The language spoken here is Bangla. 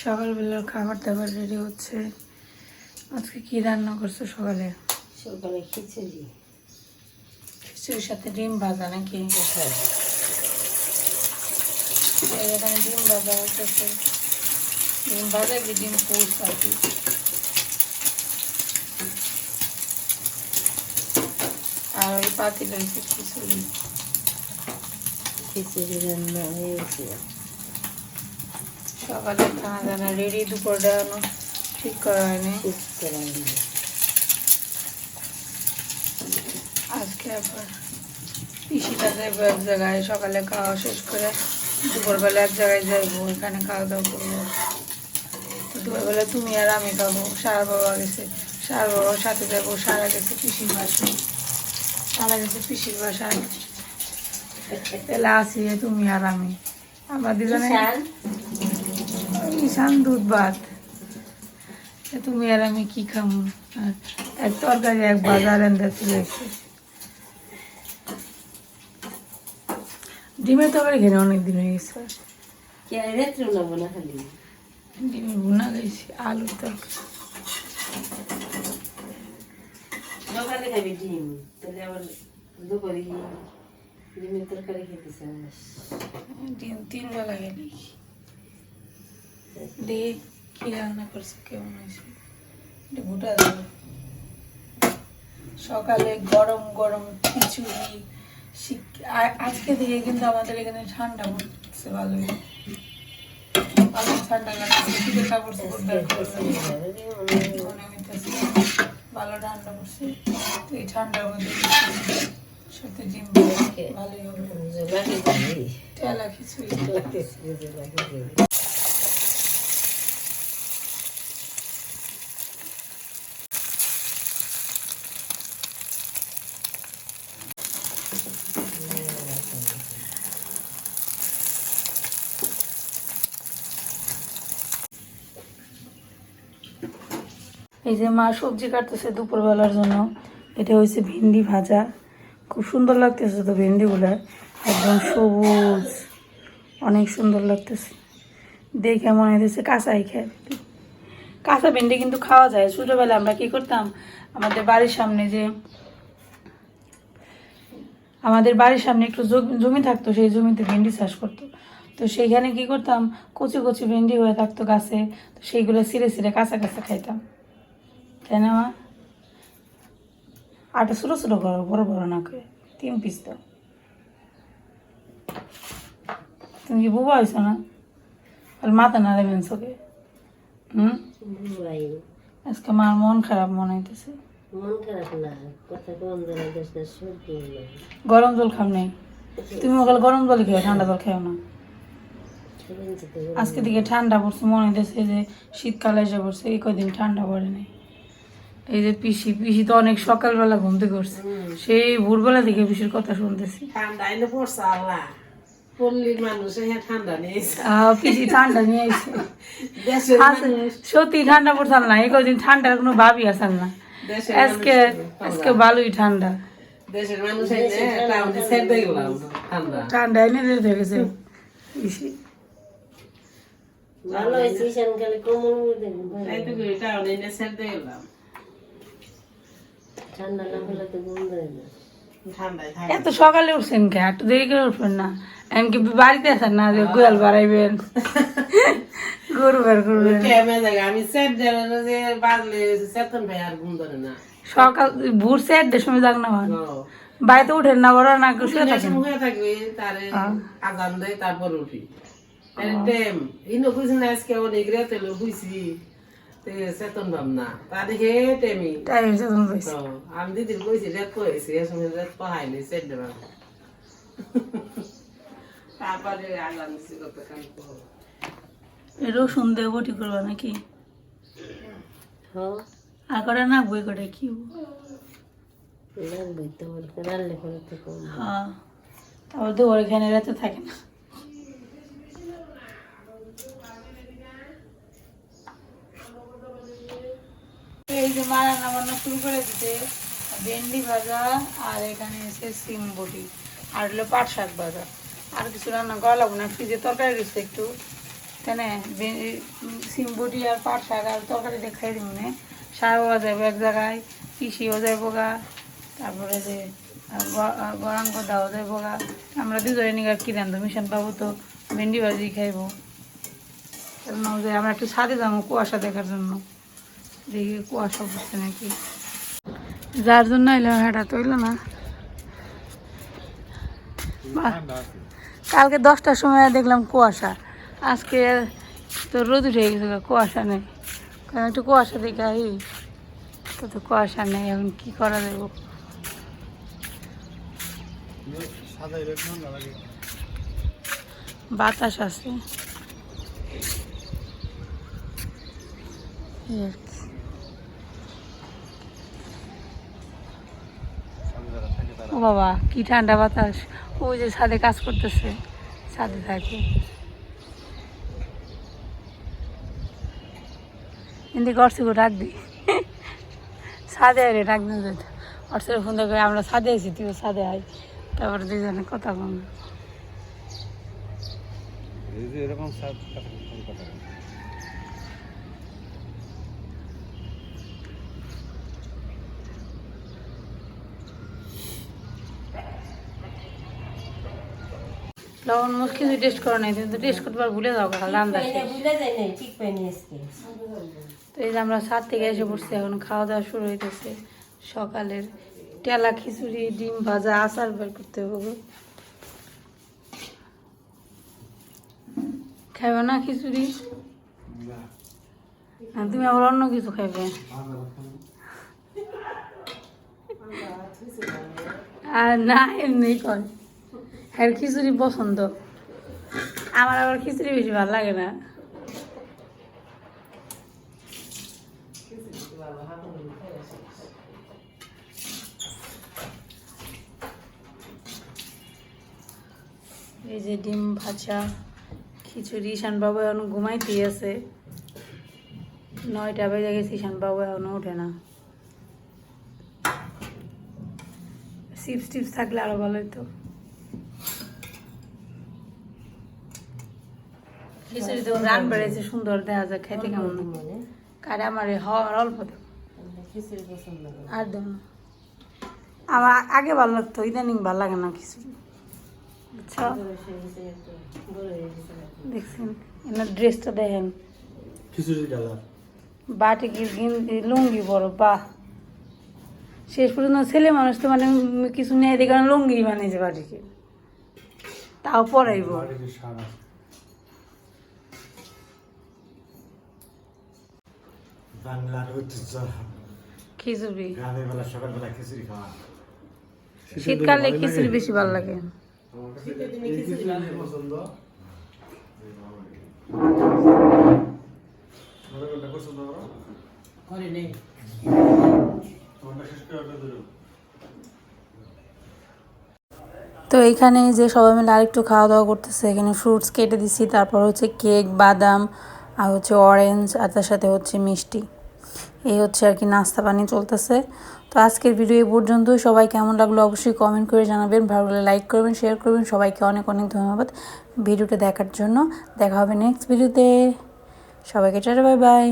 সকালবেলার খাবার দাবার রেডি হচ্ছে। আজকে কি রান্না করছ সকালে? সকালে খিচুড়ি। খিচুড়ির সাথে ডিম ভাজা নাকি? হ্যাঁ। এখানে ডিম ভাজা হচ্ছে ডিম ভাজা কি ডিম পুষ আর কি আর ওই পাতিল হয়েছে খিচুড়ি। খিচুড়ি রান্না হয়েছে। সকালে খানা দানা রেডি দুপুরটা ঠিক করা হয়নি। আজকে আবার পিসিটা যাইবো এক জায়গায় সকালে খাওয়া শেষ করে দুপুরবেলা এক জায়গায় যাইবো, এখানে খাওয়া দাওয়া করব। দুপুরবেলা তুমি আর আমি খাব। সারা বাবা গেছে, সার বাবার সাথে যাব। সারা গেছে পিসির বাসায়। সারা গেছে পিসির বাসায়। তাহলে আসি তুমি আর আমি। আমরা দুজনে ঈশান দুধ ভাত? তুমি আর আমি কি আর এক তরকারি এক বাজার এনে চলে ডিমের তরকারি খেলে অনেক দিন হয়ে গেছে। কি আর রাত্রে নেব না খালি? ডিমের ভুনা গেছি আলুর তরকারি। ডিম তাহলে আবার দুপুরে ডিমের তরকারি খেতে চাস। ডিম তিন বেলা গেলি দেখি কি রান্না করছে কেমন হয়েছে একটু গোটা দেবো সকালে গরম গরম খিচুড়ি আজকে থেকে কিন্তু আমাদের এখানে ঠান্ডা পড়ছে ভালোই। ভালো ঠান্ডা লাগছে শীতের কাপড় চোপড় বের ভালো ঠান্ডা পড়ছে। তো এই ঠান্ডার মধ্যে সাথে ডিম ভালোই হবে। লাগে তেলা খিচুড়ি। এই যে মা সবজি কাটতেছে দুপুরবেলার জন্য, এটা হয়েছে ভেন্ডি ভাজা। খুব সুন্দর লাগতেছে তো ভেন্ডিগুলা, একদম সবুজ, অনেক সুন্দর লাগতেছে। দেখে মনে হইতেছে কাঁচাই খায়। কাঁচা ভেন্ডি কিন্তু খাওয়া যায়। ছোটোবেলায় আমরা কি করতাম, আমাদের বাড়ির সামনে যে, আমাদের বাড়ির সামনে একটু জমি- থাকতো, সেই জমিতে ভেন্ডি চাষ করতো। তো সেইখানে কি করতাম, কচি কচি ভেন্ডি হয়ে থাকতো গাছে, তো সেইগুলো ছিঁড়ে ছিঁড়ে কাঁচা কাঁচা খাইতাম। তাই না মা? আটা ছোটো ছোটো করো বড় বড় না করে তিন পিস দাও। তুমি কি বুবা হয়েছো না? আর মাথা নাড়াবেন চোখে হুম? আজকে মার মন খারাপ মনে হইতেছে। না না গরম জল খাও নেই। তুমি ওখানে গরম জল খেও ঠান্ডা জল খেও না। আজকে দিকে ঠান্ডা পড়ছে মনে হইতেছে যে শীতকালে এসে পড়ছে এই কদিন ঠান্ডা পড়ে নাই। এই যে পিসি পিসি তো অনেক সকালবেলা ঘুম থেকে উঠছে। সেই ভোরবেলা থেকে পিসির কথা শুনতেছি। ঠান্ডা এনে পড়ছে আল্লাহ। পল্লীর মানুষ হ্যাঁ ঠান্ডা নিয়েছে পিসি ঠান্ডা নিয়ে আইছে। সত্যি ঠান্ডা পড়ছাল না এই কদিন ঠান্ডার কোনো আসাল না আজকে আজকে ভালোই ঠান্ডা। দেশের মানুষ এনে টাউনে ঠান্ডা। ঠান্ডা এনে দিতে গেছে পিসি। ভালো হয়েছে। ঈশান খালি কোমর দেখুন এই তো কই টাউনে এনে ছেড়ে দেখলাম ঠান্ডা না হলে তো ঘুম দেয় না ঠান্ডায় থাকে এত সকালে উঠছেন কে? একটু দেরি করে উঠবেন না। এমনকি বাড়িতে আছেন না যে গোয়াল বাড়াইবেন? গরু বের করবেন। আমি সকাল ভোর সময় যাক না বাড়িতে উঠেন না বড় না শুয়ে থাকেন? থাকবে আজান দেয় তারপর উঠি। ইনো কইছি না আজকে অনেক রাতে চেতন না তা দেখে টেমি। টাইম পাইছি। আমি দিদির কইছি রেত কইছি এ সময় রেত পাহাইনি সেট দেবা তারপরে কত কাম রসুন দিয়ে বটি করবা নাকি? হ্যাঁ। আর করে না বই করে কি? লাগবে তো কম। হ্যাঁ। এখানে রাতে থাকে না এই যে মা রান্না বান্না শুরু করে দিতে, ভেন্ডি ভাজা আর এখানে এসে সিম বটি, আর হলো পাট শাক ভাজা। আর কিছু রান্না করা লাগবে না, ফ্রিজে তরকারি রয়েছে একটু। কেন সিম বটি আর পাট শাক আর তরকারি দিয়ে খাই দিব না শাকও যাব এক জায়গায়, পিসিও যাইব গা। তারপরে যে আর গ- আর গরাঙ্গ দাও যাইব গা। আমরা দুজনে নিয়ে কি রান্ধব, মিশন পাবো তো, ভেন্ডি ভাজি খাইবো। আমরা একটু ছাদে যাব কুয়াশা দেখার জন্য। দেখি কুয়াশা পড়ছে নাকি। যার জন্য এলাম হাঁটা তো না। কালকে দশটার সময় দেখলাম কুয়াশা। আজকে তো রোদ উঠে গেছে কুয়াশা নেই। কারণ একটু কুয়াশা দেখে আই, তো তো কুয়াশা নেই, এখন কি করা যাবে? বাতাস আছে এই আর কি। ও বাবা কি ঠান্ডা বাতাস। ওই যে ছাদে কাজ করতেছে। ছাদে থাকে। কিন্তু করছি গো ডাক দি ছাদে আরে ডাক দিন যেত অর্থের ফোন দেখে আমরা ছাদে আছি তুই ছাদে আই তারপরে দুজনে কথা কম এরকম সাত কথা লবণ মুখ কিছু টেস্ট করো নাই তুমি তো টেস্ট করতে পার ভুলে যাও খালি আজকে তো এই যে আমরা ছাদ থেকে এসে পড়ছি এখন খাওয়া দাওয়া শুরু হইতেছে। সকালের টেলা খিচুড়ি ডিম ভাজা আচার বের করতে হবে। খাইবে না খিচুড়ি? না, তুমি আবার অন্য কিছু খাইবে। আর না এমনি কর আর খিচুড়ি পছন্দ। আমার আবার খিচুড়ি বেশি ভালো লাগে না। এই যে ডিম ভাজা, খিচুড়ি, ঈশান বাবু এখন ঘুমাইতে আছে। নয়টা বেজে গেছে, ঈশান বাবু এখনও ওঠে না। চিপস টিপস থাকলে আরও ভালো হতো খিচুড়ি তো রান বেড়েছে সুন্দর দেখা যায় খেতে কেমন। মানে। কারে আমার হওয়া আমার অল্প করি। আর না। আমার আগে ভালো লাগতো ইদানিং ভালো লাগে না খিচুড়ি। গেছে এখন। দেখছেন এনার ড্রেসটা দেখেন। খিচুড়ির কালার। বাটি লুঙ্গি বড় বাহ। শেষ পর্যন্ত ছেলে মানুষ তো মানে কিছু নেই দেখে লুঙ্গি বানিয়েছে বাটিকে তাও পরাইব। বাংলার ঐতিহ্য। খিচুড়ি। গ্রামের বেলা সকালবেলা খিচুড়ি খাওয়া। শীতকালে খিচুড়ি বেশি ভালো লাগে। পছন্দ? করে নেই তো এইখানে যে সবাই মিলে আরেকটু খাওয়া দাওয়া করতেছে এখানে ফ্রুটস কেটে দিছি তারপর হচ্ছে কেক বাদাম আর হচ্ছে অরেঞ্জ আর তার সাথে হচ্ছে মিষ্টি। এই হচ্ছে আর কি নাস্তা পানি চলতেছে। তো আজকের ভিডিও এই পর্যন্ত সবাই কেমন লাগল অবশ্যই কমেন্ট করে জানাবেন। ভালো লাগলে লাইক করবেন শেয়ার করবেন। সবাইকে অনেক অনেক ধন্যবাদ ভিডিওটা দেখার জন্য। দেখা হবে নেক্সট ভিডিওতে সবাইকে টাটা বাই বাই